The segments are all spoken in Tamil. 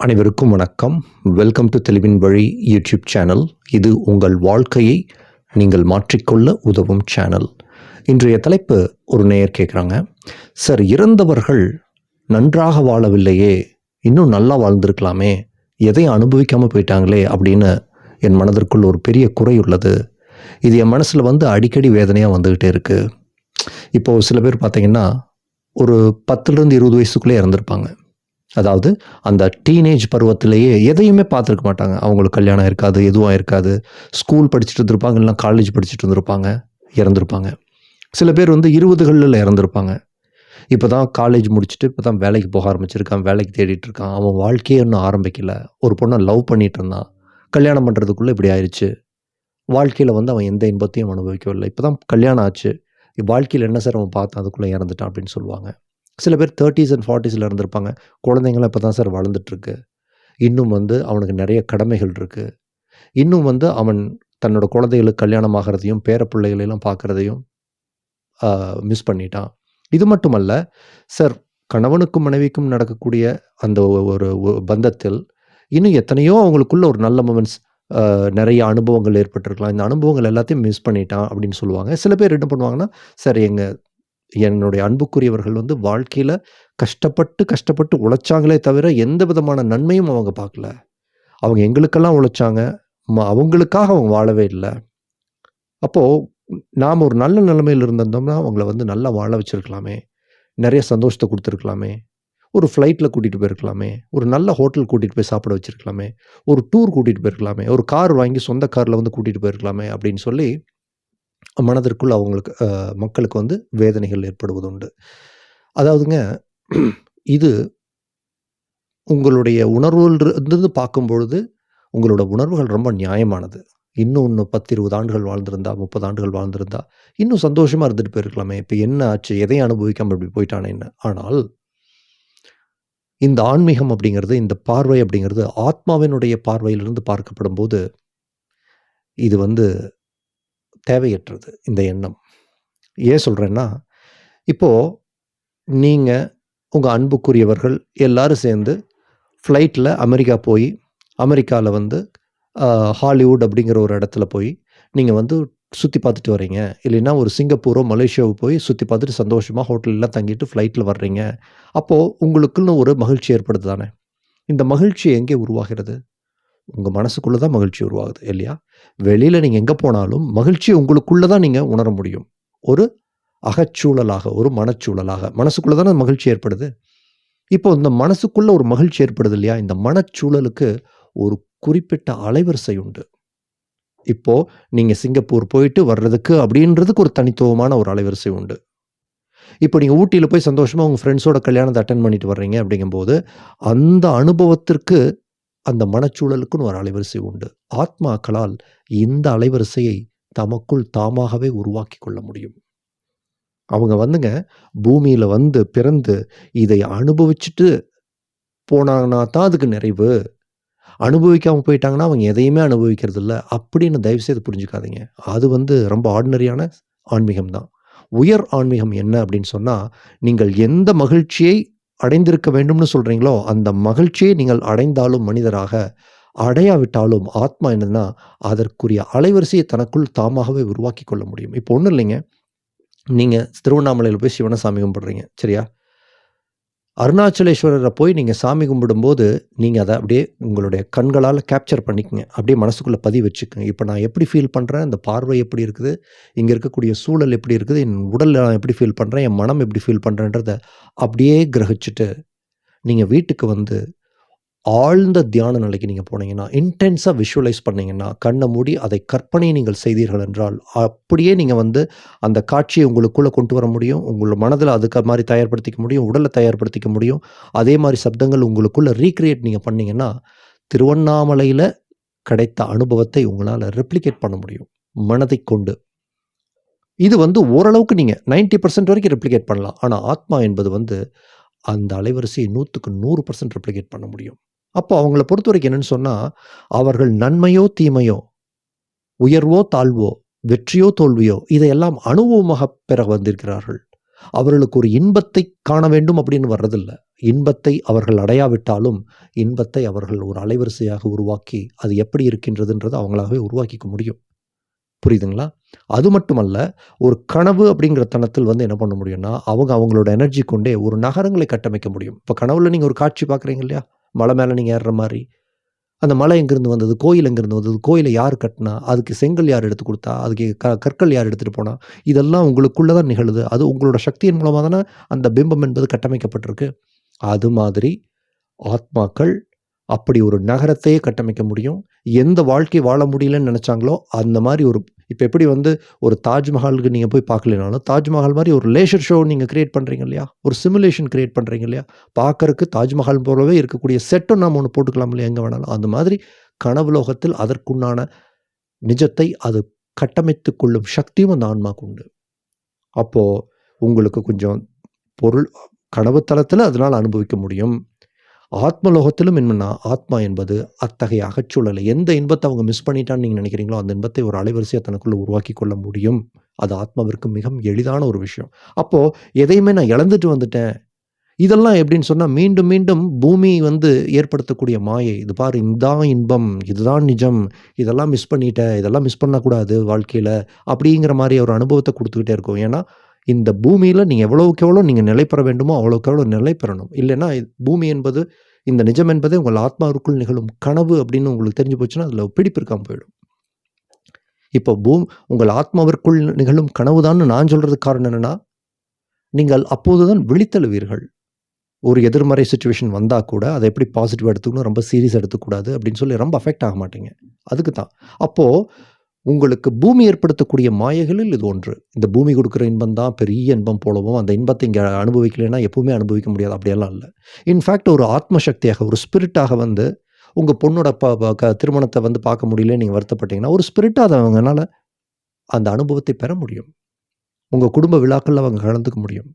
அனைவருக்கும் வணக்கம். வெல்கம் டு தெளிவின் வழி யூடியூப் சேனல் இது உங்கள் வாழ்க்கையை நீங்கள் மாற்றிக்கொள்ள உதவும் சேனல் இன்றைய தலைப்பு ஒரு நேயர் கேட்குறாங்க சார் இறந்தவர்கள் நன்றாக வாழவில்லையே இன்னும் நல்லா வாழ்ந்திருக்கலாமே எதையும் அனுபவிக்காமல் போயிட்டாங்களே அப்படின்னு என் மனதிற்குள் ஒரு பெரிய குறை உள்ளது. இது என் மனசில் வந்து அடிக்கடி வேதனையாக வந்துக்கிட்டே இருக்குது இப்போது சில பேர் பார்த்தீங்கன்னா ஒரு பத்துலேருந்து இருபது வயசுக்குள்ளே இறந்துருப்பாங்க. அதாவது அந்த டீனேஜ் பருவத்திலேயே எதையுமே பார்த்துருக்க மாட்டாங்க. அவங்களுக்கு கல்யாணம் இருக்காது எதுவும் இருக்காது. ஸ்கூல் படிச்சுட்டு இருந்திருப்பாங்க இல்லைனா காலேஜ் படிச்சுட்டு இருந்திருப்பாங்க இறந்துருப்பாங்க. சில பேர் வந்து இருபதுகளில் இறந்துருப்பாங்க. இப்போ தான் காலேஜ் முடிச்சுட்டு இப்போ தான் வேலைக்கு போக ஆரம்பிச்சிருக்கான் வேலைக்கு தேடிட்டு இருக்கான். அவன் வாழ்க்கையே இன்னும் ஆரம்பிக்கல. ஒரு பொண்ணை லவ் பண்ணிட்டு இருந்தான். கல்யாணம் பண்ணுறதுக்குள்ளே இப்படி ஆயிடுச்சு வாழ்க்கையில் வந்து அவன் எந்த இன்பத்தையும் அனுபவிக்கவில்லை. இப்போ தான் கல்யாணம் ஆச்சு. வாழ்க்கையில் என்ன சார் அவன் பார்த்தான் அதுக்குள்ளே இறந்துட்டான் அப்படின்னு சொல்லுவாங்க. சில பேர் தேர்ட்டிஸ் அண்ட் ஃபார்ட்டிஸில் இருந்திருப்பாங்க. குழந்தைங்களாம் இப்போ தான் சார் வளர்ந்துட்டுருக்கு. இன்னும் வந்து அவனுக்கு நிறைய கடமைகள் இருக்குது இன்னும் வந்து அவன் தன்னோட குழந்தைகளுக்கு கல்யாணம் ஆகிறதையும் பேர பிள்ளைகளெல்லாம் பார்க்குறதையும் மிஸ் பண்ணிட்டான். இது மட்டுமல்ல சார் கணவனுக்கும் மனைவிக்கும் நடக்கக்கூடிய அந்த ஒரு பந்தத்தில் இன்னும் எத்தனையோ அவங்களுக்குள்ள ஒரு நல்ல மூமெண்ட்ஸ் நிறைய அனுபவங்கள் ஏற்பட்டிருக்கலாம். இந்த அனுபவங்கள் எல்லாத்தையும் மிஸ் பண்ணிட்டான் அப்படின்னு சொல்லுவாங்க. சில பேர் என்ன பண்ணுவாங்கன்னா சார் எங்கள் என்னுடைய அன்புக்குரியவர்கள் வந்து வாழ்க்கையில் கஷ்டப்பட்டு கஷ்டப்பட்டு உழைச்சாங்களே தவிர எந்த விதமான நன்மையும் அவங்க பார்க்கல. அவங்க எங்களுக்கெல்லாம் உழைச்சாங்க. அவங்களுக்காக அவங்க வாழவே இல்லை. அப்போது நாம் ஒரு நல்ல நிலைமையில் இருந்திருந்தோம்னா அவங்கள வந்து நல்லா வாழ வச்சுருக்கலாமே. நிறைய சந்தோஷத்தை கொடுத்துருக்கலாமே. ஒரு ஃப்ளைட்டில் கூட்டிகிட்டு போயிருக்கலாமே. ஒரு நல்ல ஹோட்டல் கூட்டிகிட்டு போய் சாப்பிட வச்சுருக்கலாமே. ஒரு டூர் கூட்டிகிட்டு போயிருக்கலாமே. ஒரு கார் வாங்கி சொந்த காரில் வந்து கூட்டிகிட்டு போயிருக்கலாமே அப்படின்னு சொல்லி மனதிற்குள் அவங்களுக்கு மக்களுக்கு வந்து வேதனைகள் ஏற்படுவது உண்டு அதாவதுங்க இது உங்களுடைய உணர்வுலிருந்து பார்க்கும் பொழுது உங்களோட உணர்வுகள் ரொம்ப நியாயமானது. இன்னும் இன்னும் பத்து இருபது ஆண்டுகள் வாழ்ந்திருந்தா முப்பது ஆண்டுகள் வாழ்ந்திருந்தா இன்னும் சந்தோஷமாக இருந்துட்டு போயிருக்கலாமே இப்போ என்ன ஆச்சு எதையும் அனுபவிக்காமல் இப்படி போயிட்டானே என்ன? ஆனால் இந்த ஆன்மீகம் அப்படிங்கிறது இந்த பார்வை அப்படிங்கிறது ஆத்மாவினுடைய பார்வையிலிருந்து பார்க்கப்படும் போது இது வந்து தேவையற்றது இந்த எண்ணம். ஏன் சொல்கிறேன்னா இப்போது நீங்கள் உங்கள் அன்புக்குரியவர்கள் எல்லோரும் சேர்ந்து ஃப்ளைட்டில் அமெரிக்கா போய் அமெரிக்காவில் வந்து ஹாலிவுட் அப்படிங்கிற ஒரு இடத்துல போய் நீங்கள் வந்து சுற்றி பார்த்துட்டு வரீங்க இல்லைன்னா ஒரு சிங்கப்பூரோ மலேசியாவோ போய் சுற்றி பார்த்துட்டு சந்தோஷமாக ஹோட்டலெலாம் தங்கிட்டு ஃப்ளைட்டில் வர்றீங்க. அப்போது உங்களுக்குன்னு ஒரு மகிழ்ச்சி ஏற்படுது தானே? இந்த மகிழ்ச்சி எங்கே உருவாகிறது? உங்கள் மனசுக்குள்ளே தான் மகிழ்ச்சி உருவாகுது இல்லையா? வெளியில் நீங்கள் எங்கே போனாலும் மகிழ்ச்சி உங்களுக்குள்ளே தான் நீங்கள் உணர முடியும். ஒரு அகச்சூழலாக ஒரு மனச்சூழலாக. மனசுக்குள்ளே தானே மகிழ்ச்சி ஏற்படுது? இப்போ இந்த மனசுக்குள்ளே ஒரு மகிழ்ச்சி ஏற்படுது இல்லையா? இந்த மனச்சூழலுக்கு ஒரு குறிப்பிட்ட அலைவரிசை உண்டு. இப்போது நீங்கள் சிங்கப்பூர் போயிட்டு வர்றதுக்கு அப்படின்றதுக்கு ஒரு தனித்துவமான ஒரு அலைவரிசை உண்டு. இப்போ நீங்கள் ஊட்டியில் போய் சந்தோஷமாக உங்கள் ஃப்ரெண்ட்ஸோட கல்யாணத்தை அட்டன் பண்ணிட்டு வர்றீங்க அப்படிங்கும்போது அந்த அனுபவத்திற்கு அந்த மனச்சூழலுக்குன்னு ஒரு அலைவரிசை உண்டு. ஆத்மாக்களால் இந்த அலைவரிசையை தமக்குள் தாமாகவே உருவாக்கி கொள்ள முடியும். அவங்க வந்துங்க பூமியில் வந்து பிறந்து இதை அனுபவிச்சுட்டு போனாங்கன்னா தான் அதுக்கு நிறைவு. அனுபவிக்காமல் போயிட்டாங்கன்னா அவங்க எதையுமே அனுபவிக்கிறது இல்லை அப்படின்னு தயவுசெய்து புரிஞ்சுக்காதீங்க. அது வந்து ரொம்ப ஆர்டினரியான ஆன்மீகம் தான் உயர் ஆன்மீகம் என்ன அப்படின்னு சொன்னால் நீங்கள் எந்த மகிழ்ச்சியை அடைந்திருக்க வேண்டும்னு சொல்கிறீங்களோ அந்த மகிழ்ச்சியை நீங்கள் அடைந்தாலும் மனிதராக அடையாவிட்டாலும் ஆத்மா என்னன்னா அதற்குரிய அலைவரிசையை தனக்குள் தாமாகவே உருவாக்கி கொள்ள முடியும். இப்போ ஒன்றும் இல்லைங்க. நீங்கள் திருவண்ணாமலையில் போய் சிவனை சாமி கும்பிட்றீங்க சரியா? அருணாச்சலேஸ்வரரை போய் நீங்கள் சாமி கும்பிடும்போது நீங்கள் அதை அப்படியே உங்களுடைய கண்களால் கேப்சர் பண்ணிக்கங்க. அப்படியே மனசுக்குள்ளே பதிவு வச்சுக்கோங்க. இப்போ நான் எப்படி ஃபீல் பண்ணுறேன் இந்த பார்வை எப்படி இருக்குது? இங்கே இருக்கக்கூடிய சூழல் எப்படி இருக்குது? என் உடல் நான் எப்படி ஃபீல் பண்ணுறேன் என் மனம் எப்படி ஃபீல் பண்ணுறேன்றத அப்படியே கிரகிச்சுட்டு நீங்கள் வீட்டுக்கு வந்து ஆழ்ந்த தியான நிலைக்கு நீங்கள் போனீங்கன்னா இன்டென்ஸாக விஷுவலைஸ் பண்ணிங்கன்னா கண்ணை மூடி அதை கற்பனை நீங்கள் செய்தீர்கள் என்றால் அப்படியே நீங்கள் வந்து அந்த காட்சியை உங்களுக்குள்ளே கொண்டு வர முடியும் உங்கள் மனதில் அதுக்கு மாதிரி தயார்படுத்திக்க முடியும் உடலை தயார்படுத்திக்க முடியும். அதே மாதிரி சப்தங்கள் உங்களுக்குள்ளே ரீக்ரியேட் நீங்கள் பண்ணிங்கன்னா திருவண்ணாமலையில் கிடைத்த அனுபவத்தை உங்களால் ரெப்ளிகேட் பண்ண முடியும் மனதை கொண்டு. இது வந்து ஓரளவுக்கு நீங்கள் நைன்டி பர்சன்ட் வரைக்கும் ரெப்ளிகேட் பண்ணலாம். ஆனால் ஆத்மா என்பது வந்து அந்த அலைவரிசையை நூற்றுக்கு நூறு பர்சன்ட் ரெப்ளிகேட் பண்ண முடியும். அப்போ அவங்கள பொறுத்த வரைக்கும் என்னன்னு சொன்னால் அவர்கள் நன்மையோ தீமையோ உயர்வோ தாழ்வோ வெற்றியோ தோல்வியோ இதையெல்லாம் அனுபவமாக பெற வந்திருக்கிறார்கள். அவர்களுக்கு ஒரு இன்பத்தை காண வேண்டும் அப்படின்னு வர்றதில்ல. இன்பத்தை அவர்கள் அடையாவிட்டாலும் இன்பத்தை அவர்கள் ஒரு அலைவரிசையாக உருவாக்கி அது எப்படி இருக்கின்றதுன்றதை அவங்களாகவே உருவாக்கிக்க முடியும். புரியுதுங்களா? அது மட்டுமல்ல ஒரு கனவு அப்படிங்கிற தனத்தில் வந்து என்ன பண்ண முடியும்னா அவங்க அவங்களோட எனர்ஜி கொண்டே ஒரு நகரங்களை கட்டமைக்க முடியும். இப்போ கனவுல நீங்கள் ஒரு காட்சி பார்க்குறீங்க இல்லையா? மலை மேலே நீங்கள் ஏறுற மாதிரி. அந்த மலை எங்கேருந்து வந்தது? கோயில் எங்கேருந்து வந்தது? கோயிலை யார் கட்டினா? அதுக்கு செங்கல் யார் எடுத்து கொடுத்தா? அதுக்கு க கற்கள் யார் எடுத்துகிட்டு போனா? இதெல்லாம் உங்களுக்குள்ளே தான் நிகழுது. அது உங்களோட சக்தியின் மூலமாக தானே அந்த பிம்பம் என்பது கட்டமைக்கப்பட்டிருக்கு. அது மாதிரி ஆத்மாக்கள் அப்படி ஒரு நகரத்தையே கட்டமைக்க முடியும். எந்த வாழ்க்கை வாழ முடியலன்னு நினச்சாங்களோ அந்த மாதிரி ஒரு இப்போ எப்படி வந்து ஒரு தாஜ்மஹாலுக்கு நீங்கள் போய் பார்க்கலனாலும் தாஜ்மஹால் மாதிரி ஒரு லேஷர் ஷோ நீங்கள் க்ரியேட் பண்ணுறீங்க இல்லையா? ஒரு சிமுலேஷன் க்ரியேட் பண்ணுறீங்க இல்லையா? பார்க்கறக்கு தாஜ்மஹால் போலவே இருக்கக்கூடிய செட்டும் நாம் ஒன்று போட்டுக்கலாம் இல்லையா? எங்கே வேணாலும். அந்த மாதிரி கனவுலோகத்தில் அதற்குண்டான நிஜத்தை அது கட்டமைத்து கொள்ளும் சக்தியும் அந்த ஆன்மாக்கு உண்டு. அப்போது உங்களுக்கு கொஞ்சம் பொருள் கனவு தளத்தில் அதனால் அனுபவிக்க முடியும். ஆத்மலோகத்திலும் என்னன்னா ஆத்மா என்பது அத்தகைய அகச்சூழலை எந்த இன்பத்தை அவங்க மிஸ் பண்ணிட்டான்னு நீங்கள் நினைக்கிறீங்களோ அந்த இன்பத்தை ஒரு அலைவரிசையை தனக்குள்ளே உருவாக்கி கொள்ள முடியும். அது ஆத்மாவிற்கு மிக எளிதான ஒரு விஷயம். அப்போது எதையுமே நான் இழந்துட்டு வந்துட்டேன். இதெல்லாம் எப்படின்னு சொன்னால் மீண்டும் மீண்டும் பூமி வந்து ஏற்படுத்தக்கூடிய மாயை. இது பாரு இதுதான் இன்பம் இதுதான் நிஜம். இதெல்லாம் மிஸ் பண்ணிட்டேன் இதெல்லாம் மிஸ் பண்ணக்கூடாது வாழ்க்கையில் அப்படிங்கிற மாதிரி ஒரு அனுபவத்தை கொடுத்துக்கிட்டே இருக்கும். ஏன்னா இந்த பூமியில் நீங்கள் எவ்வளோக்கு எவ்வளோ நீங்கள் நிலை பெற வேண்டுமோ அவ்வளோக்கு எவ்வளோ நிலை பெறணும். இல்லைன்னா பூமி என்பது இந்த நிஜம் என்பதே உங்கள் ஆத்மாவுக்குள் நிகழும் கனவு அப்படின்னு உங்களுக்கு தெரிஞ்சு போச்சுன்னா அதில் பிடிப்பு இருக்காமல் போயிடும். இப்போ பூம் உங்கள் ஆத்மாவிற்குள் நிகழும் கனவுதான்னு நான் சொல்கிறதுக்கு காரணம் என்னென்னா நீங்கள் அப்போதுதான் விழித்தெழுவீர்கள். ஒரு எதிர்மறை சுச்சுவேஷன் வந்தால் கூட அதை எப்படி பாசிட்டிவாக எடுத்துக்கணும் ரொம்ப சீரியஸ் எடுத்துக்கூடாது அப்படின்னு சொல்லி ரொம்ப அஃபெக்ட் ஆக மாட்டீங்க. அதுக்கு தான் அப்போது உங்களுக்கு பூமி ஏற்படுத்தக்கூடிய மாயைகளில் இது ஒன்று. இந்த பூமி கொடுக்குற இன்பம் தான் பெரிய இன்பம் போலவும் அந்த இன்பத்தை இங்கே அனுபவிக்கலைன்னா எப்பவுமே அனுபவிக்க முடியாது. அப்படியெல்லாம் இல்லை. இன்ஃபேக்ட் ஒரு ஆத்மசக்தியாக ஒரு ஸ்பிரிட்டாக வந்து உங்கள் பொண்ணோட ப க திருமணத்தை வந்து பார்க்க முடியல நீங்கள் வருத்தப்பட்டீங்கன்னா ஒரு ஸ்பிரிட்டாக அதை அவங்கனால அந்த அனுபவத்தை பெற முடியும். உங்கள் குடும்ப விழாக்களில் அவங்க கலந்துக்க முடியும்.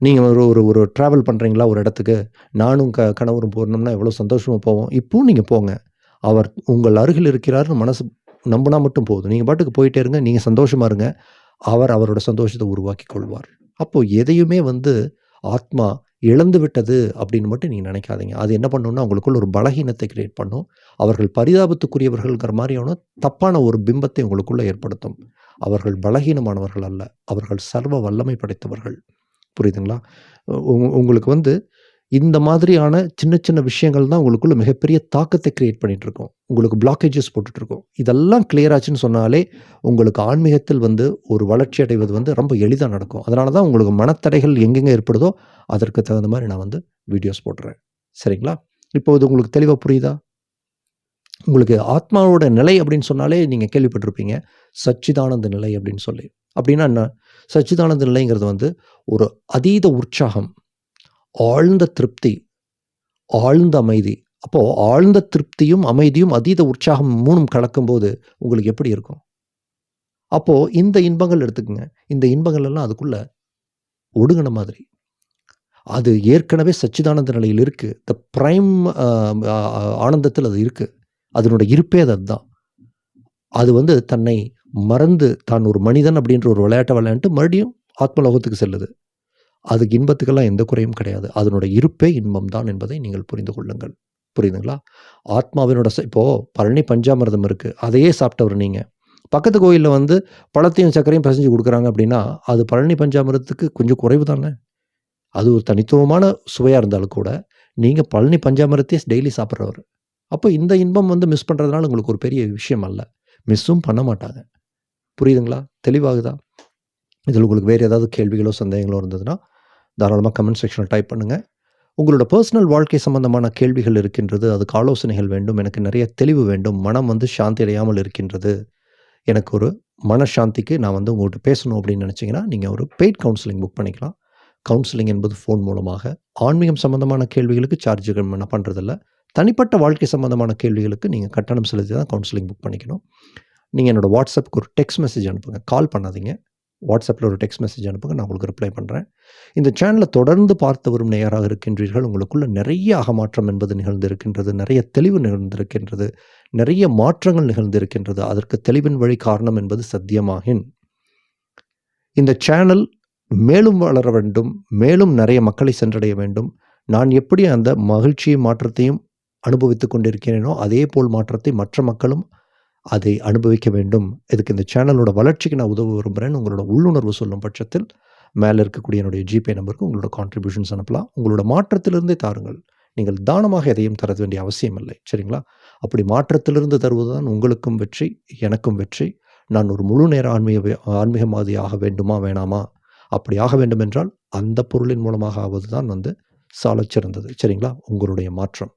நீங்கள் ஒரு ஒரு ஒரு ட்ராவல் பண்ணுறீங்களா ஒரு இடத்துக்கு நானும் க கணவரும் போகணும்னா எவ்வளோ சந்தோஷமாக போவோம். இப்போவும் நீங்கள் போங்க. அவர் உங்கள் அருகில் இருக்கிறார்னு மனசு நம்பினா மட்டும் போதும். நீங்கள் பாட்டுக்கு போயிட்டே இருங்க. நீங்கள் சந்தோஷமாக இருங்க. அவர் அவரோட சந்தோஷத்தை உருவாக்கி கொள்வார். அப்போது எதையுமே வந்து ஆத்மா இழந்து விட்டது அப்படின்னு மட்டும் நீங்கள் நினைக்காதீங்க. அது என்ன பண்ணுன்னா உங்களுக்குள்ள ஒரு பலகீனத்தை கிரியேட் பண்ணும். அவர்கள் பரிதாபத்துக்குரியவர்கள்ங்கிற மாதிரியான தப்பான ஒரு பிம்பத்தை உங்களுக்குள்ளே ஏற்படுத்தும். அவர்கள் பலகீனமானவர்கள் அல்ல. அவர்கள் சர்வ வல்லமை படைத்தவர்கள். புரியுதுங்களா? உங்களுக்கு வந்து இந்த மாதிரியான சின்ன சின்ன விஷயங்கள் தான் உங்களுக்குள்ள மிகப்பெரிய தாக்கத்தை கிரியேட் பண்ணிட்டு இருக்கோம் உங்களுக்கு பிளாக்கேஜஸ் போட்டுட்டு இருக்கோம் இதெல்லாம் கிளியர் ஆச்சுன்னு சொன்னாலே உங்களுக்கு ஆன்மீகத்தில் வந்து ஒரு வளர்ச்சி அடைவது வந்து ரொம்ப எளிதாக நடக்கும். அதனால தான் உங்களுக்கு மனத்தடைகள் எங்கெங்கே ஏற்படுதோ அதற்கு தகுந்த மாதிரி நான் வந்து வீடியோஸ் போடுறேன் சரிங்களா? இப்போ இது உங்களுக்கு தெளிவாக புரியுதா? உங்களுக்கு ஆத்மாவோட நிலை அப்படின்னு சொன்னாலே நீங்கள் கேள்விப்பட்டிருப்பீங்க. சச்சிதானந்த நிலை அப்படின்னு சொல்லி. அப்படின்னா என்ன? சச்சிதானந்த நிலைங்கிறது வந்து ஒரு அதீத உற்சாகம். ஆழ்ந்த திருப்தி ஆழ்ந்த அமைதி. அப்போது ஆழ்ந்த திருப்தியும் அமைதியும் அதீத உற்சாகம் மூணும் கலக்கும்போது உங்களுக்கு எப்படி இருக்கும்? அப்போது இந்த இன்பங்கள் எடுத்துக்கோங்க. இந்த இன்பங்கள் எல்லாம் அதுக்குள்ளே ஒடுங்கின மாதிரி. அது ஏற்கனவே சச்சிதானந்த நிலையில் இருக்குது த ப்ரைம் ஆனந்தத்தில் அது இருக்குது அதனோட இருப்பே அது அதுதான். அது வந்து தன்னை மறந்து தான் ஒரு மனிதன் அப்படின்ற ஒரு விளையாட்டை விளையாண்டு மறுபடியும் ஆத்மலோகத்துக்கு செல்லுது. அதுக்கு இன்பத்துக்கெல்லாம் எந்த குறையும் கிடையாது. அதனோட இருப்பே இன்பம் தான் என்பதை நீங்கள் புரிந்து கொள்ளுங்கள். புரியுதுங்களா? ஆத்மாவினோட இப்போது பழனி பஞ்சாமிரதம் இருக்குது அதையே சாப்பிட்டவர் நீங்கள் பக்கத்து கோயிலில் வந்து பழத்தையும் சர்க்கரையும் பிசைஞ்சு கொடுக்குறாங்க அப்படின்னா அது பழனி பஞ்சாமிரத்துக்கு கொஞ்சம் குறைவு தானே? அது ஒரு தனித்துவமான சுவையாக இருந்தாலும் கூட நீங்கள் பழனி பஞ்சாமிரத்தையே டெய்லி சாப்பிட்றவர். அப்போ இந்த இன்பம் வந்து மிஸ் பண்ணுறதுனால உங்களுக்கு ஒரு பெரிய விஷயம் அல்ல. மிஸ்ஸும் பண்ண மாட்டாங்க. புரியுதுங்களா? தெளிவாகுதா? இதில் உங்களுக்கு வேறு ஏதாவது கேள்விகளோ சந்தேகங்களோ இருந்ததுன்னா தாராளமாக கமெண்ட் செக்ஷனில் டைப் பண்ணுங்கள் உங்களோட பர்சனல் வாழ்க்கை சம்பந்தமான கேள்விகள் இருக்கின்றது அதுக்கு ஆலோசனைகள் வேண்டும் எனக்கு நிறைய தெளிவு வேண்டும் மனம் வந்து சாந்தி அடையாமல் இருக்கின்றது. எனக்கு ஒரு மனசாந்திக்கு நான் வந்து உங்கள்கிட்ட பேசணும் அப்படின்னு நினச்சிங்கன்னா நீங்கள் ஒரு பெய்ட் கவுன்சிலிங் புக் பண்ணிக்கலாம். கவுன்சிலிங் என்பது ஃபோன் மூலமாக ஆன்மீகம் சம்பந்தமான கேள்விகளுக்கு சார்ஜுகள் பண்ண பண்ணுறதில்ல தனிப்பட்ட வாழ்க்கை சம்பந்தமான கேள்விகளுக்கு நீங்கள் கட்டணம் செலுத்தி தான் கவுன்சிலிங் புக் பண்ணிக்கணும். நீங்கள் என்னோடய வாட்ஸ்அப்புக்கு ஒரு டெக்ஸ்ட் மெசேஜ் அனுப்புங்க. கால் பண்ணாதீங்க. வாட்ஸ்அப்பில் ஒரு டெக்ஸ்ட் மெசேஜ் அனுப்புங்க நான் உங்களுக்கு ரிப்ளை பண்ணுறேன் இந்த சேனலை தொடர்ந்து பார்த்து வரும் நேயராக இருக்கின்றீர்கள் உங்களுக்குள்ள நிறைய அகமாற்றம் என்பது நிகழ்ந்திருக்கின்றது நிறைய தெளிவு நிகழ்ந்திருக்கின்றது நிறைய மாற்றங்கள் நிகழ்ந்திருக்கின்றது. அதற்கு தெளிவின் வழி காரணம் என்பது சத்தியமாகின். இந்த சேனல் மேலும் வளர வேண்டும் மேலும் நிறைய மக்களை சென்றடைய வேண்டும். நான் எப்படி அந்த மகிழ்ச்சியும் மாற்றத்தையும் அனுபவித்து கொண்டிருக்கிறேனோ அதே போல் மாற்றத்தை மற்ற மக்களும் அதை அனுபவிக்க வேண்டும். இதுக்கு இந்த சேனலோட வளர்ச்சிக்கு நான் உதவ விரும்புகிறேன் உங்களோட உள்ளுணர்வு சொல்லும் பட்சத்தில் மேலே இருக்கக்கூடிய என்னுடைய ஜிபே நம்பருக்கு உங்களோட கான்ட்ரிபியூஷன்ஸ் அனுப்பலாம். உங்களோட மாற்றத்திலிருந்தே தாருங்கள். நீங்கள் தானமாக எதையும் தர வேண்டிய அவசியம் இல்லை. சரிங்களா? அப்படி மாற்றத்திலிருந்து தருவதுதான் உங்களுக்கும் வெற்றி எனக்கும் வெற்றி. நான் ஒரு முழு நேர ஆன்மீக ஆன்மீகவாதி ஆக வேண்டுமா வேணாமா? அப்படி ஆக வேண்டும் என்றால் அந்த பொருளின் மூலமாக ஆவது தான் வந்து சாலச்சிறந்தது. சரிங்களா? உங்களுடைய மாற்றம்.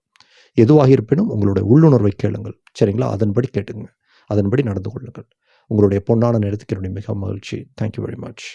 எதுவாக இருப்பினும் உங்களுடைய உள்ளுணர்வை கேளுங்கள். சரிங்களா? அதன்படி கேட்டுங்க அதன்படி நடந்து கொள்ளுங்கள். உங்களுடைய பொன்னான நேரத்துக்கு என்னுடைய மிக மகிழ்ச்சி. Thank you very much